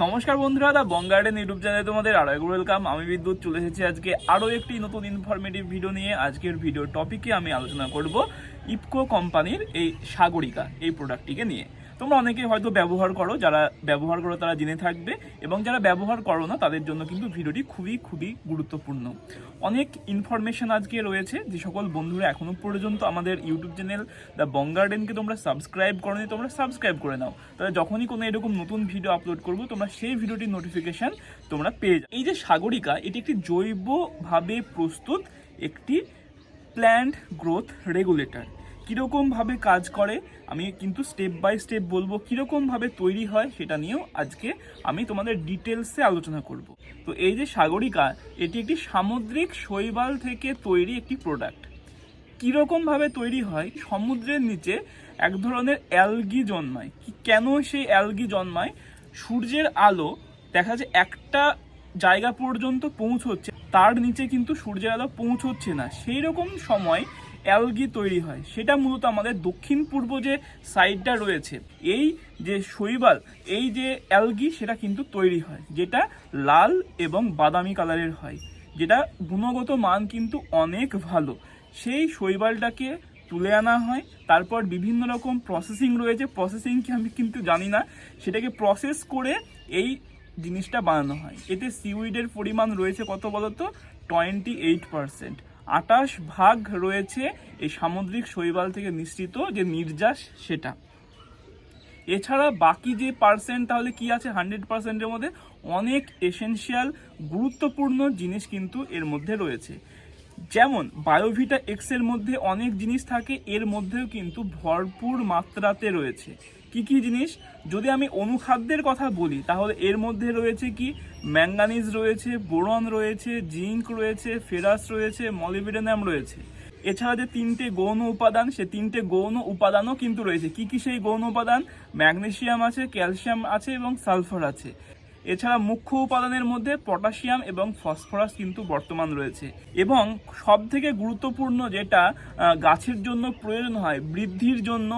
নমস্কার বন্ধুরা, দা বং garden YouTube চ্যানেলে তোমাদের আরও এক ওয়েলকাম। আমি বিদ্যুৎ, চলে এসেছি আজকে আরও একটি নতুন ইনফরমেটিভ ভিডিও নিয়ে। আজকের ভিডিও টপিকে আমি আলোচনা করব ইপকো কোম্পানির এই সাগরিকা, এই প্রোডাক্টটিকে নিয়ে। তোমরা অনেকে হয়তো ব্যবহার করো, যারা ব্যবহার করো তারা জেনে থাকবে এবং যারা ব্যবহার করো না, তাদের জন্য কিন্তু ভিডিওটি খুবই খুবই গুরুত্বপূর্ণ। অনেক ইনফরমেশন আজকে রয়েছে, যে সকল বন্ধুরা এখনও পর্যন্ত আমাদের ইউটিউব চ্যানেল দ্য বং গার্ডেনকে তোমরা সাবস্ক্রাইব করোনি, তোমরা সাবস্ক্রাইব করে নাও। তাহলে যখনই কোনো এরকম নতুন ভিডিও আপলোড করব, তোমরা সেই ভিডিওটির নোটিফিকেশন তোমরা পেয়ে যাও এই যে সাগরিকা, এটি একটি জৈবভাবে প্রস্তুত একটি প্ল্যান্ট গ্রোথ রেগুলেটর কীরকমভাবে কাজ করে, আমি কিন্তু স্টেপ বাই স্টেপ বলব কীরকমভাবে তৈরি হয় সেটা নিয়েও আজকে আমি তোমাদের ডিটেলসে আলোচনা করব। তো এই যে সাগরিকা, এটি একটি সামুদ্রিক শৈবাল থেকে তৈরি একটি প্রোডাক্ট কীরকমভাবে তৈরি হয়? সমুদ্রের নিচে এক ধরনের অ্যালগি জন্মায়। কি, কেন সেই অ্যালগি জন্মায়? সূর্যের আলো দেখা যায় একটা জায়গা পর্যন্ত পৌঁছচ্ছে, তার নিচে কিন্তু সূর্যের আলো পৌঁছচ্ছে না। সেই রকম সময় অ্যালগি তৈরি হয়। সেটা মূলত আমাদের দক্ষিণ পূর্ব যে সাইডটা রয়েছে, এই যে শৈবাল, এই যে অ্যালগি সেটা কিন্তু তৈরি হয়, যেটা লাল এবং বাদামি কালারের হয়, যেটা গুণগত মান কিন্তু অনেক ভালো। সেই শৈবালটাকে তুলে আনা হয়, তারপর বিভিন্ন রকম প্রসেসিং রয়েছে। প্রসেসিং কি আমি কিন্তু জানি না, সেটাকে প্রসেস করে এই জিনিসটা বানানো হয়। এতে সিউইডের পরিমাণ রয়েছে কত বলতো? টোয়েন্টি এইট পার্সেন্ট আটাশ ভাগ রয়েছে এই সামুদ্রিক শৈবাল থেকে নিঃসৃত যে নির্যাস সেটা। এছাড়া বাকি যে পার্সেন্ট তাহলে কি আছে? হান্ড্রেড পার্সেন্টের মধ্যে অনেক এসেনশিয়াল গুরুত্বপূর্ণ জিনিস কিন্তু এর মধ্যে রয়েছে। যেমন বায়োভিটা এক্সের মধ্যে অনেক জিনিস থাকে, এর মধ্যেও কিন্তু ভরপুর মাত্রাতে রয়েছে। কি কি জিনিস? যদি আমি অনুখাদ্যের কথা বলি, তাহলে এর মধ্যে রয়েছে কি? ম্যাঙ্গানিজ রয়েছে, বোরন রয়েছে জিঙ্ক রয়েছে, ফেরাস রয়েছে, মলিবিডেনাম রয়েছে। এছাড়া যে তিনটে গৌণ উপাদান, সে তিনটে গৌণ উপাদানও কিন্তু রয়েছে। কি কি সেই গৌণ উপাদান? ম্যাগনেশিয়াম আছে, ক্যালসিয়াম আছে এবং সালফার আছে। এছাড়া মুখ্য উপাদানের মধ্যে পটাশিয়াম এবং ফসফরাস কিন্তু বর্তমান রয়েছে। এবং সব থেকে গুরুত্বপূর্ণ যেটা গাছের জন্য প্রয়োজন হয়, বৃদ্ধির জন্য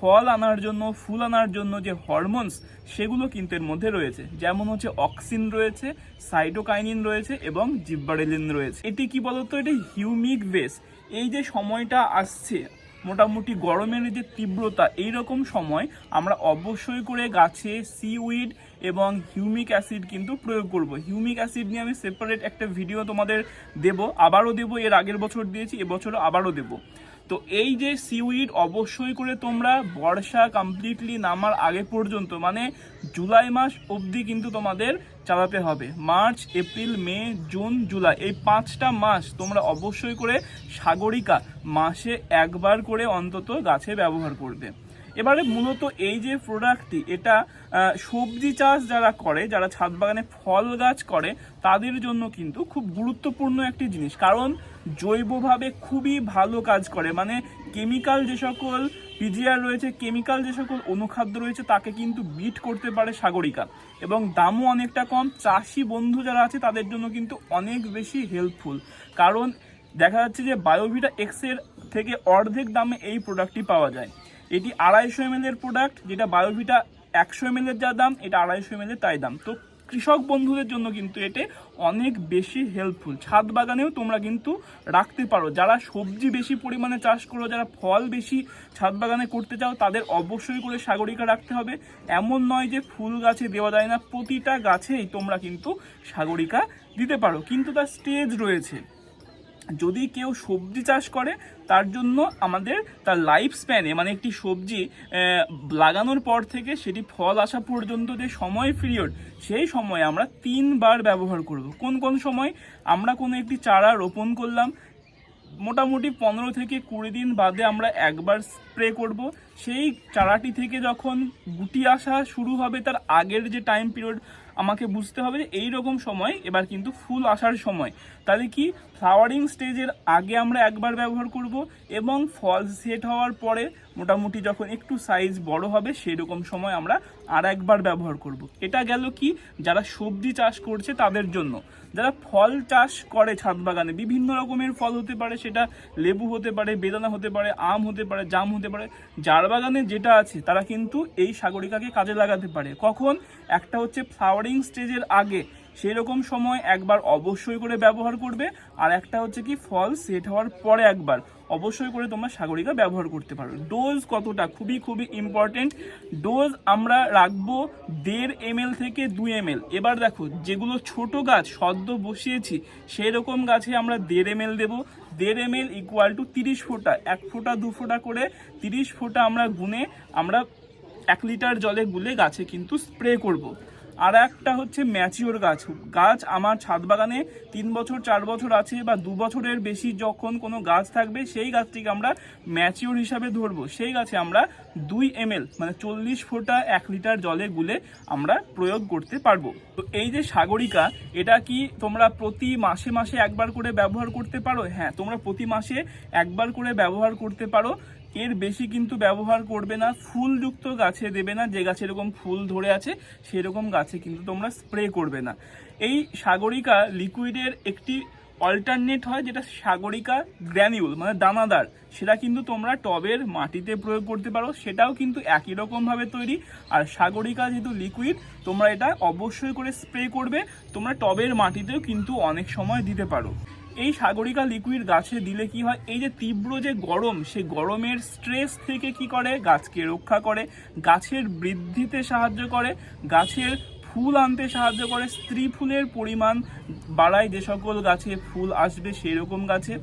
ফল আনার জন্য, ফুল আনার জন্য যে হরমোনস, সেগুলো কিন্তু এর মধ্যে রয়েছে। যেমন হচ্ছে অক্সিন রয়েছে, সাইটোকাইনিন রয়েছে এবং জিব্বারেলিন রয়েছে। এটি কি বলতো? এটি হিউমিক বেস। এই যে সময়টা আসছে, মোটামুটি গরমের যে তীব্রতা এই রকম সময় আমরা অবশ্যই করে গাছে সিউইড এবং হিউমিক অ্যাসিড কিন্তু প্রয়োগ করব। হিউমিক অ্যাসিড নিয়ে আমি সেপারেট একটা ভিডিও তোমাদের দেব। আবারও দেব, এর আগের বছর দিয়েছি, এবছরও আবারও দেব। তো এই যে সিউইড অবশ্যই করে তোমরা বর্ষা কমপ্লিটলি নামার আগে পর্যন্ত মানে জুলাই মাস অবধি কিন্তু তোমাদের চালাতে হবে। March, April, May, June, July এই পাঁচটা মাস তোমরা অবশ্যই করে সাগরিকা মাসে একবার করে অন্তত গাছে ব্যবহার করবে। এবারে মূলত এই যে প্রোডাক্টটি এটা সবজি চাষ যারা করে, যারা ছাদ বাগানে ফল গাছ করে, তাদের জন্য কিন্তু খুব গুরুত্বপূর্ণ একটি জিনিস। কারণ জৈবভাবে খুবই ভালো কাজ করে। মানে কেমিক্যাল যে সকল পিজিআর রয়েছে কেমিক্যাল যে সকল অনুখাদ্য রয়েছে, তাকে কিন্তু বিট করতে পারে সাগরিকা। এবং দামও অনেকটা কম। চাষি বন্ধু যারা আছে, তাদের জন্য কিন্তু অনেক বেশি হেল্পফুল কারণ দেখা যাচ্ছে যে বায়োভিটা এক্সের থেকে অর্ধেক দামে এই প্রোডাক্টটি পাওয়া যায়। এটি আড়াইশো এম এর প্রোডাক্ট যেটা বায়োভিটা একশো এম এর যা দাম, এটা আড়াইশো এম এর তাই দাম। তো কৃষক বন্ধুদের জন্য কিন্তু এটি অনেক বেশি হেল্পফুল ছাদ বাগানেও তোমরা কিন্তু রাখতে পারো। যারা সবজি বেশি পরিমাণে চাষ করো, যারা ফল বেশি ছাদ বাগানে করতে চাও, তাদের অবশ্যই করে সাগরিকা রাখতে হবে। এমন নয় যে ফুল গাছে দেওয়া যায় না, প্রতিটা গাছেই তোমরা কিন্তু সাগরিকা দিতে পারো। কিন্তু তার স্টেজ রয়েছে। যদি কেউ সবজি চাষ করে, তার জন্য আমাদের তার লাইফ স্প্যানে মানে একটি সবজি লাগানোর পর থেকে সেটি ফল আসা পর্যন্ত যে সময় পিরিয়ড সেই সময় আমরা তিনবার ব্যবহার করব। কোন কোন সময়? আমরা কোনো একটি চারা রোপণ করলাম, মোটামুটি পনেরো থেকে কুড়ি দিন বাদে আমরা একবার স্প্রে করব। সেই চারাটি থেকে যখন গুটি আসা শুরু হবে, তার আগের যে টাইম পিরিয়ড আমাকে বুঝতে হবে যে এই রকম সময়, এবার কিন্তু ফুল আসার সময়। তাহলে কি? ফ্লাওয়ারিং স্টেজের আগে আমরা একবার ব্যবহার করব এবং ফল সেট হওয়ার পরে মোটামুটি যখন একটু সাইজ বড় হবে সেই রকম সময় আমরা আর একবার ব্যবহার করব। এটা গেল কি? যারা সবজি চাষ করছে তাদের জন্য। যারা ফল চাষ করে ছাদ বাগানে, বিভিন্ন রকমের ফল হতে পারে, সেটা লেবু হতে পারে, বেদানা হতে পারে, আম হতে পারে, জাম হতে পারে, যার বাগানে যেটা আছে, তারা কিন্তু এই সাগরিকাকে কাজে লাগাতে পারে। কখন? একটা হচ্ছে ফ্লাওয়ারিং স্টেজের আগে। সেই রকম সময় একবার অবশ্যই করে ব্যবহার করবে। আর একটা হচ্ছে কি, ফল সেট হওয়ার পরে একবার অবশ্যই করে তোমরা সাগরিকা ব্যবহার করতে পারো। ডোজ কতটা? খুবই খুবই ইম্পর্টেন্ট ডোজ আমরা রাখব দেড় এম থেকে দুই এম এবার দেখো, যেগুলো ছোট গাছ, সদ্য বসিয়েছি সেই রকম গাছে আমরা দেড় এম দেবো। দেড় এম এল ইকুয়াল টু তিরিশ ফোঁটা, এক ফোঁটা, দু ফোঁটা করে তিরিশ ফোঁটা আমরা গুনে আমরা এক লিটার জলে গুলে গাছে কিন্তু স্প্রে করব। আর একটা হচ্ছে ম্যাচিওর গাছ। গাছ আমার ছাদ বাগানে তিন বছর, চার বছর আছে বা দু বছরের বেশি যখন কোনো গাছ থাকবে, সেই গাছটিকে আমরা ম্যাচিওর হিসাবে ধরবো। সেই গাছে আমরা দুই এম মানে চল্লিশ ফোঁটা এক লিটার জলে গুলে আমরা প্রয়োগ করতে পারব। তো এই যে সাগরিকা, এটা কি তোমরা প্রতি মাসে মাসে একবার করে ব্যবহার করতে পারো? হ্যাঁ তোমরা প্রতি মাসে একবার করে ব্যবহার করতে পারো। এর বেশি কিন্তু ব্যবহার করবে না, ফুলযুক্ত গাছে দেবে না, যে গাছে এরকম ফুল ধরে আছে সেরকম গাছে কিন্তু তোমরা স্প্রে করবে না। এই সাগরিকা লিকুইডের একটি অল্টারনেট হয় যেটা সাগরিকা গ্র্যানিউল মানে দানাদার, সেটা কিন্তু তোমরা টবের মাটিতে প্রয়োগ করতে পারো, সেটাও কিন্তু একই রকমভাবে তৈরি। আর সাগরিকা যেহেতু লিকুইড তোমরা এটা অবশ্যই করে স্প্রে করবে, তোমরা টবের মাটিতেও কিন্তু অনেক সময় দিতে পারো। এই সাগরিকা লিকুইড গাছে দিলে কি হয়? এই যে তীব্র যে গরম, সেই গরমের স্ট্রেস থেকে কি করে? গাছকে রক্ষা করে, গাছের বৃদ্ধিতে সাহায্য করে, গাছের ফুল আনতে সাহায্য করে। স্ত্রী ফুলের পরিমাণ বাড়ায় যে সকল গাছে ফুল আসবে সেই রকম গাছে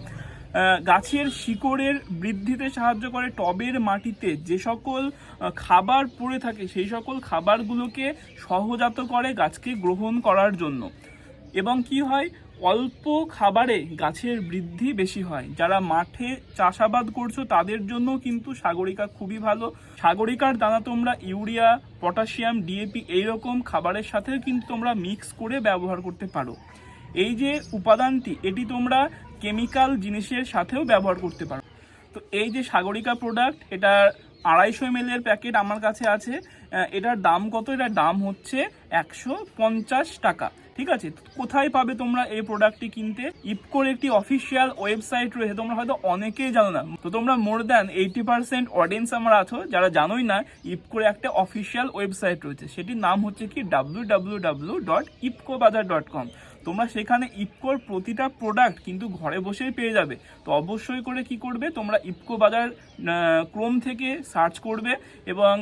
গাছের শিকড়ের বৃদ্ধিতে সাহায্য করে। টবের মাটিতে যে সকল খাবার পড়ে থাকে, সেই সকল খাবারগুলোকে সহজাত করে গাছকে গ্রহণ করার জন্য। এবং কি হয়? অল্প খাবারে গাছের বৃদ্ধি বেশি হয়। যারা মাঠে চাষাবাদ করছ, তাদের জন্য কিন্তু সাগরিকা খুবই ভালো। সাগরিকার দানা তোমরা ইউরিয়া, পটাশিয়াম ডিএপি এইরকম খাবারের সাথে কিন্তু তোমরা মিক্স করে ব্যবহার করতে পারো। এই যে উপাদানটি, এটি তোমরা কেমিক্যাল জিনিসের সাথেও ব্যবহার করতে পারো। তো এই যে সাগরিকা প্রোডাক্ট এটা আড়াইশো এম এর প্যাকেট আমার কাছে আছে। এটার দাম কত? এটার দাম হচ্ছে একশো পঞ্চাশ টাকা। ঠিক আছে? কোথায় পাবে তোমরা এই প্রোডাক্টটি কিনতে? ইপকোর একটি অফিসিয়াল ওয়েবসাইট রয়েছে। তোমরা হয়তো অনেকেই জানো না। তো তোমরা more than eighty percent audience আমার আছো। যারা জানোই না ইপকোর একটা অফিসিয়াল ওয়েবসাইট রয়েছে। সেটির নাম হচ্ছে কি? W W W dot Ipco Bazar dot com তোমরা সেখানে ইপকোর প্রতিটা প্রোডাক্ট কিন্তু ঘরে বসেই পেয়ে যাবে। তো অবশ্যই করে কি করবে? তোমরা ইপকো বাজার ক্রোম থেকে সার্চ করবে এবং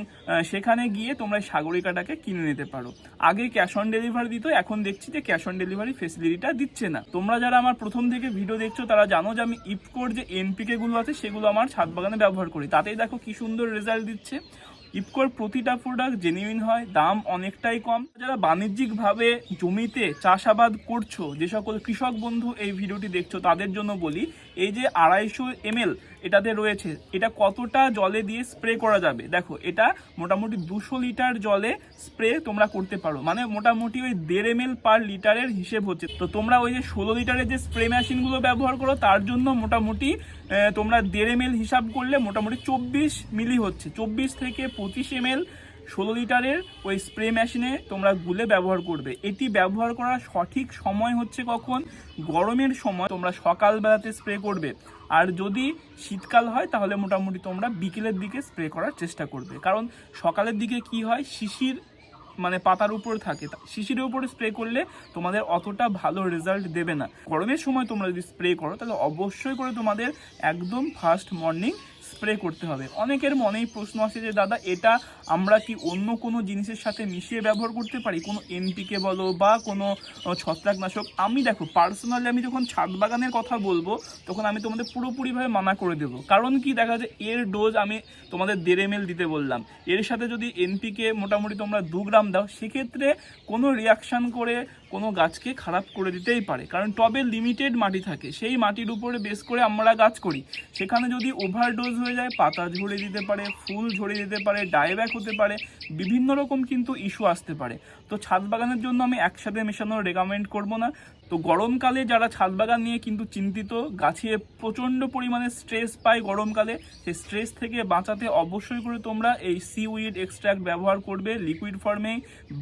সেখানে গিয়ে তোমরা সাগরিকাটাকে কিনে নিতে পারো। আগে ক্যাশ অন ডেলিভারি দিত, এখন দেখছি যে ক্যাশ অন ডেলিভারি ফেসিলিটিটা দিচ্ছে না। তোমরা যারা আমার প্রথম থেকে ভিডিও দেখছ, তারা জানো যে আমি ইপকোর যে এনপিকেগুলো আছে, সেগুলো আমার ছাদ বাগানে ব্যবহার করি। তাতেই দেখো কি সুন্দর রেজাল্ট দিচ্ছে। ইপকোর প্রতিটা প্রোডাক্ট জেনুইন হয়, দাম অনেকটাই কম। যারা বাণিজ্যিকভাবে জমিতে চাষাবাদ করছ, যে সকল কৃষক বন্ধু এই ভিডিওটি দেখছ, তাদের জন্য বলি এই যে আড়াইশো এমএল এটাতে রয়েছে, এটা কতটা জলে দিয়ে স্প্রে করা যাবে? দেখো, এটা মোটামুটি দুশো লিটার জলে স্প্রে তোমরা করতে পারো। মানে মোটামুটি ওই দেড় এম পার লিটারের হিসেব হচ্ছে। তো তোমরা ওই যে ষোলো লিটারের যে স্প্রে মেশিনগুলো ব্যবহার করো, তার জন্য মোটামুটি তোমরা দেড় এম হিসাব করলে মোটামুটি চব্বিশ মিলি হচ্ছে। চব্বিশ থেকে পঁচিশ এম ষোলো লিটারের ওই স্প্রে মেশিনে তোমরা গুলে ব্যবহার করবে। এটি ব্যবহার করার সঠিক সময় হচ্ছে কখন? গরমের সময় তোমরা সকালবেলাতে স্প্রে করবে। আর যদি শীতকাল হয়, তাহলে মোটামুটি তোমরা বিকেলের দিকে স্প্রে করার চেষ্টা করবে। কারণ সকালের দিকে কি হয়? শিশির মানে পাতার উপর থাকে। শিশিরের উপরে স্প্রে করলে তোমাদের অতটা ভালো রেজাল্ট দেবে না। গরমের সময় তোমরা যদি স্প্রে করো, তাহলে অবশ্যই করে তোমাদের একদম ফার্স্ট মর্নিং স্প্রে করতে হবে। অনেকের মনেই প্রশ্ন আসে যে, দাদা, এটা আমরা কি অন্য কোনো জিনিসের সাথে মিশিয়ে ব্যবহার করতে পারি? কোনো এনপিকে বলো বা কোনো ছত্রাকনাশক? আমি দেখো পার্সোনালি আমি যখন ছাদ বাগানের কথা বলব, তখন আমি তোমাদের পুরোপুরিভাবে মানা করে দেবো। কারণ কি? দেখা যায় এর ডোজ আমি তোমাদের দেড় এম দিতে বললাম। এর সাথে যদি এনপিকে মোটামুটি তোমরা দু গ্রাম দাও, সেক্ষেত্রে কোনো রিয়াকশান করে কোনো গাছকে খারাপ করে দিতেই পারে। কারণ টবে লিমিটেড মাটি থাকে। সেই মাটির উপরে বেস করে আমরা গাছ করি। সেখানে যদি ওভারডোজ হয়ে যায়, পাতা ঝরে দিতে পারে, ফুল ঝরে দিতে পারে ডায়ব্যাক হতে পারে, বিভিন্ন রকম কিন্তু ইস্যু আসতে পারে। তো ছাদ বাগানের জন্য আমি একসাথে মেশানো রেকমেন্ড করব না। তো গরমকালে যারা ছাদ বাগান নিয়ে কিন্তু চিন্তিত, গাছে প্রচণ্ড পরিমাণে স্ট্রেস পায় গরমকালে, সেই স্ট্রেস থেকে বাঁচাতে অবশ্যই করে তোমরা এই সি উইড এক্সট্রাক্ট ব্যবহার করবে। লিকুইড ফর্মে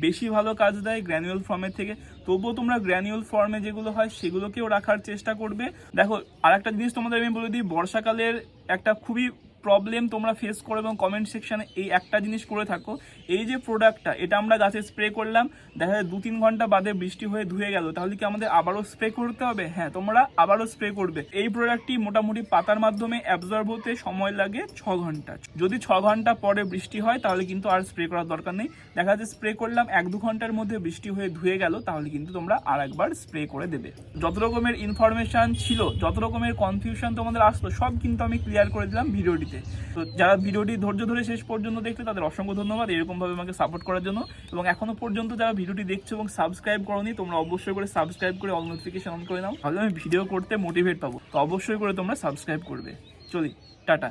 বেশি ভালো কাজ দেয় গ্র্যানুয়াল ফর্মের থেকে। তবুও তোমরা গ্র্যানুয়াল ফর্মে যেগুলো হয় সেগুলোকেও রাখার চেষ্টা করবে। দেখো, আরেকটা জিনিস তোমাদের আমি বলে দিই, বর্ষাকালের একটা খুবই প্রবলেম তোমরা ফেস করো এবং কমেন্ট সেকশানে এই একটা জিনিস করে থাকো। এই যে প্রোডাক্টটা এটা আমরা গাছে স্প্রে করলাম, দেখা যায় দু তিন ঘণ্টা বাদে বৃষ্টি হয়ে ধুয়ে গেল। তাহলে কি আমাদের আবারও স্প্রে করতে হবে? হ্যাঁ তোমরা আবারও স্প্রে করবে। এই প্রোডাক্টটি মোটামুটি পাতার মাধ্যমে অ্যাবজর্ব হতে সময় লাগে ছ ঘণ্টা। যদি ছ ঘণ্টা পরে বৃষ্টি হয়, তাহলে কিন্তু আর স্প্রে করার দরকার নেই। দেখা যাচ্ছে স্প্রে করলাম, এক দু ঘণ্টার মধ্যে বৃষ্টি হয়ে ধুয়ে গেল, তাহলে কিন্তু তোমরা আর একবার স্প্রে করে দেবে। যত রকমের ইনফরমেশন ছিল, যত রকমের কনফিউশন তোমাদের আসলো, সব কিন্তু আমি ক্লিয়ার করে দিলাম ভিডিওটিতে। তো। যারা ভিডিওটি ধৈর্য ধরে শেষ পর্যন্ত দেখলে তাদের অসংখ্য ধন্যবাদ এরকমভাবে আমাকে সাপোর্ট করার জন্য। এবং এখনও পর্যন্ত যারা ভিডিওটি দেখছ এবং সাবস্ক্রাইব করোনি, তোমরা অবশ্যই করে সাবস্ক্রাইব করে অল নোটিফিকেশন অন করে নাও। তাহলে আমি ভিডিও করতে মোটিভেট পাবো। তো অবশ্যই করে তোমরা সাবস্ক্রাইব করবে। চলি, টাটা।